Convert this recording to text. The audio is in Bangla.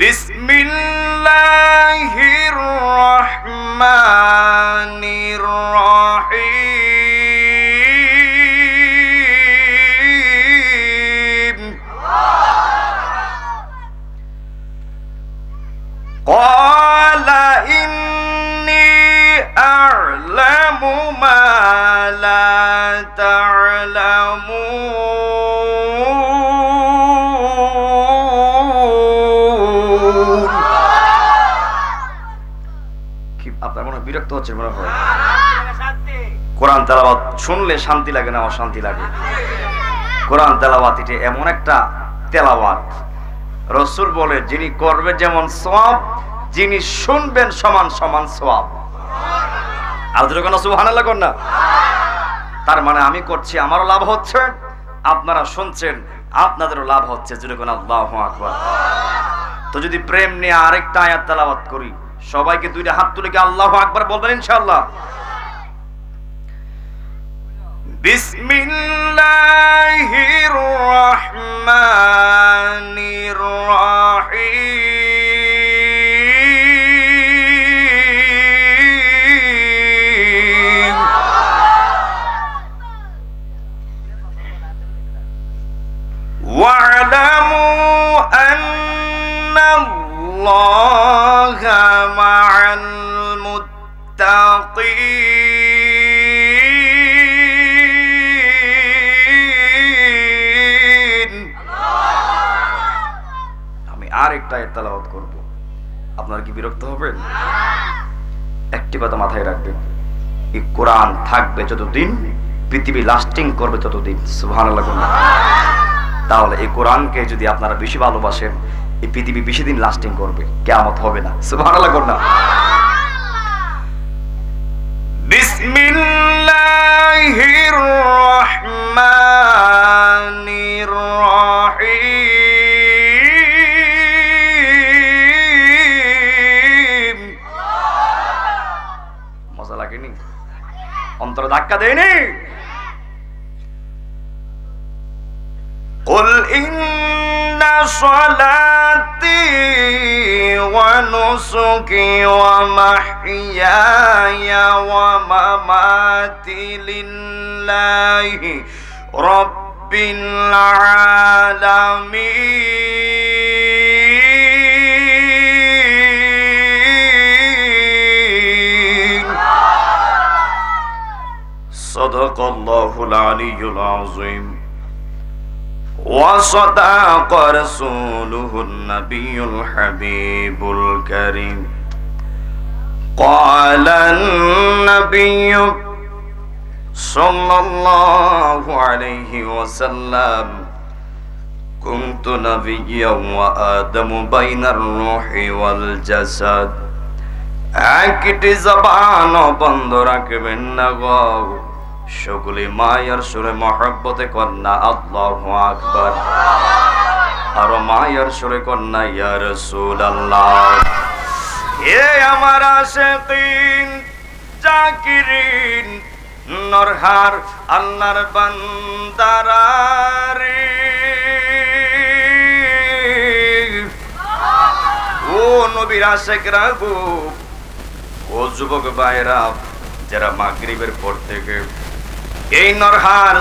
بسم الله الرحمن الرحيم. قال إني أعلم ما لا تعلمون. বিরক্ত হচ্ছে মনে হয়। কোরআন তেলাওয়াত শুনলে শান্তি লাগে না অশান্তি লাগে। কোরআন তেলাওয়াত এটা এমন একটা তেলাওয়াত। রসুল বলে যিনি করবে যেমন সওয়াব যিনি শুনবেন সমান সমান সওয়াব। আর দুটো কোনো সুবহানাল্লাহ কর না। তার মানে আমি করছি আমারও লাভ হচ্ছে আপনারা শুনছেন আপনাদেরও লাভ হচ্ছে যদি কোন আল্লাহ আকবার। তো যদি প্রেম নিয়ে আরেকটা আয়াত তেলাওয়াত করি সবাইকে দুইটা হাত তুলে কি আল্লাহ আকবার বলবেন ইনশাআল্লাহ? বিসমিল্লাহির রহমানির রহিম ওয়া'লামু আন্না আল্লাহ আমি আর একটা আয়াত তেলাওয়াত করব। আপনারা কি বিরক্ত হবেন? একটি কথা মাথায় রাখবেন। এই কোরআন থাকবে যতদিন, পৃথিবী লাস্টিং করবে ততদিন। বলুন। তাহলে এই কোরআনকে যদি আপনারা বেশি ভালোবাসেন, এই পৃথিবী বেশি দিন লাস্টিং করবে। কেমত হবে না। করুন না। রহমানির রহিম মজা লাগেনি অন্তর ধাক্কা দেয়নি قل إن صلاتي ونسكي ومحياي ومماتي لله رب العالمين. صدق الله العلي العظيم. وصدق رسوله النبي الحبيب الكريم. قال النبي صلى الله عليه وسلم كنت نبيا وآدم بين الروح والجسد একটি জবান বন্ধ রাখবেন না গো সকলে মায়ের সুরে মহব্বতে কন্যা আল্লাহ আকবার আর মায়ের সুরে কন্যা ইয়া রসুল আল্লাহ এ আমার আশেকিন জাকিরিন নরহার আল্লাহর বান্দারারে। ও নবীর আশেকরা গো ও যুবক ভাইরা যারা মাগরিবের পর থেকে এই নরহার